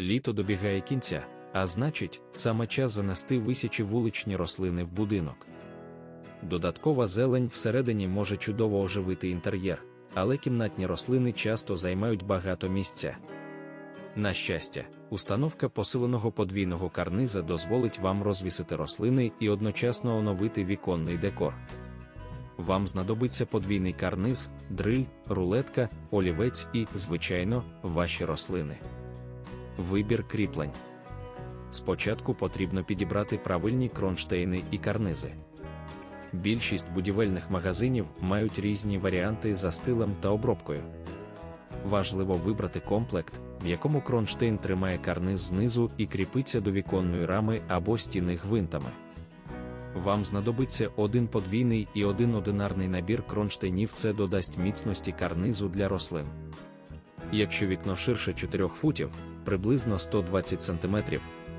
Літо добігає кінця, а значить, саме час занести висячі вуличні рослини в будинок. Додаткова зелень всередині може чудово оживити інтер'єр, але кімнатні рослини часто займають багато місця. На щастя, установка посиленого подвійного карниза дозволить вам розвісити рослини і одночасно оновити віконний декор. Вам знадобиться подвійний карниз, дриль, рулетка, олівець і, звичайно, ваші рослини. Вибір кріплень. Спочатку потрібно підібрати правильні кронштейни і карнизи. Більшість будівельних магазинів мають різні варіанти за стилем та обробкою. Важливо вибрати комплект, в якому кронштейн тримає карниз знизу і кріпиться до віконної рами або стіни гвинтами. Вам знадобиться один подвійний і один одинарний набір кронштейнів, це додасть міцності карнизу для рослин. Якщо вікно ширше 4 футів, приблизно 120 см,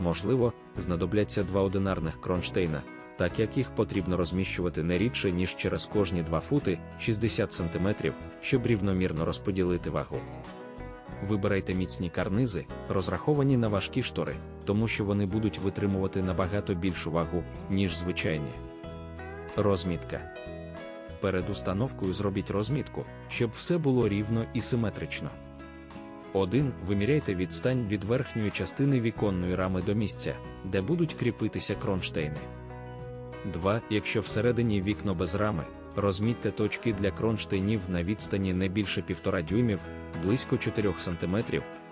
можливо, знадобляться два одинарних кронштейна, так як їх потрібно розміщувати не рідше, ніж через кожні 2 фути 60 см, щоб рівномірно розподілити вагу. Вибирайте міцні карнизи, розраховані на важкі штори, тому що вони будуть витримувати набагато більшу вагу, ніж звичайні. Розмітка. Перед установкою зробіть розмітку, щоб все було рівно і симетрично. 1. Виміряйте відстань від верхньої частини віконної рами до місця, де будуть кріпитися кронштейни. 2. Якщо всередині вікно без рами, розмітьте точки для кронштейнів на відстані не більше 1,5 дюймів, близько 4 см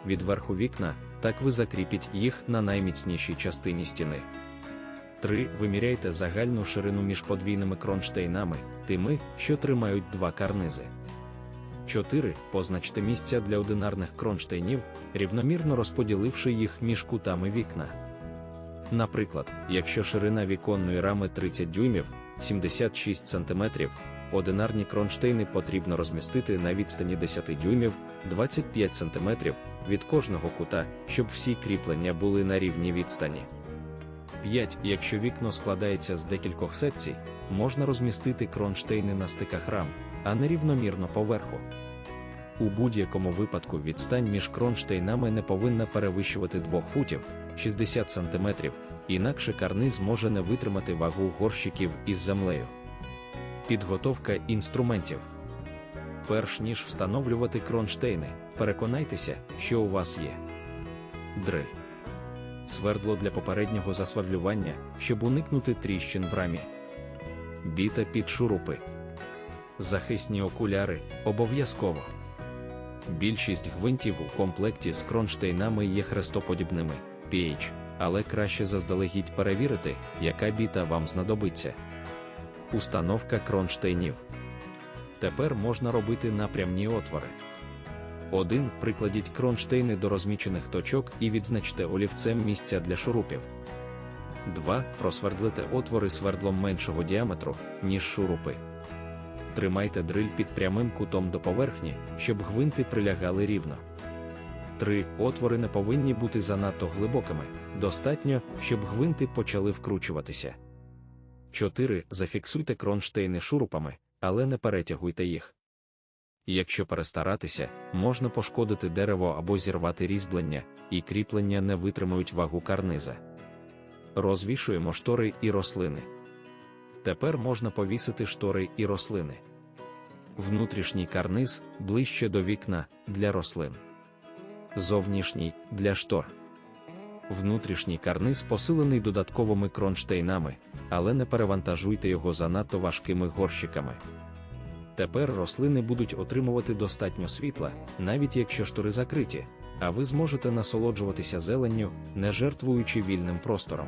від верху вікна, так ви закріпіть їх на найміцнішій частині стіни. 3. Виміряйте загальну ширину між подвійними кронштейнами, тими, що тримають два карнизи. 4. Позначте місця для одинарних кронштейнів, рівномірно розподіливши їх між кутами вікна. Наприклад, якщо ширина віконної рами 30 дюймів 76 см, одинарні кронштейни потрібно розмістити на відстані 10 дюймів 25 см від кожного кута, щоб всі кріплення були на рівній відстані. 5. Якщо вікно складається з декількох секцій, можна розмістити кронштейни на стиках рам, а не рівномірно поверху. У будь-якому випадку відстань між кронштейнами не повинна перевищувати 2 футів 60 см, інакше карниз може не витримати вагу горщиків із землею. Підготовка інструментів. Перш ніж встановлювати кронштейни, переконайтеся, що у вас є дриль. Свердло для попереднього засверлювання, щоб уникнути тріщин в рамі. Біта під шурупи. Захисні окуляри обов'язково. Більшість гвинтів у комплекті з кронштейнами є хрестоподібними PH, але краще заздалегідь перевірити, яка біта вам знадобиться. Установка кронштейнів. Тепер можна робити напрямні отвори. 1. Прикладіть кронштейни до розмічених точок і відзначте олівцем місця для шурупів. 2. Просвердлите отвори свердлом меншого діаметру, ніж шурупи. Тримайте дриль під прямим кутом до поверхні, щоб гвинти прилягали рівно. 3. Отвори не повинні бути занадто глибокими, достатньо, щоб гвинти почали вкручуватися. 4. Зафіксуйте кронштейни шурупами, але не перетягуйте їх. Якщо перестаратися, можна пошкодити дерево або зірвати різьблення, і кріплення не витримають вагу карниза. Розвішуємо штори і рослини. Тепер можна повісити штори і рослини. Внутрішній карниз ближче до вікна для рослин. Зовнішній для штор. Внутрішній карниз посилений додатковими кронштейнами, але не перевантажуйте його занадто важкими горщиками. Тепер рослини будуть отримувати достатньо світла, навіть якщо штори закриті, а ви зможете насолоджуватися зеленню, не жертвуючи вільним простором.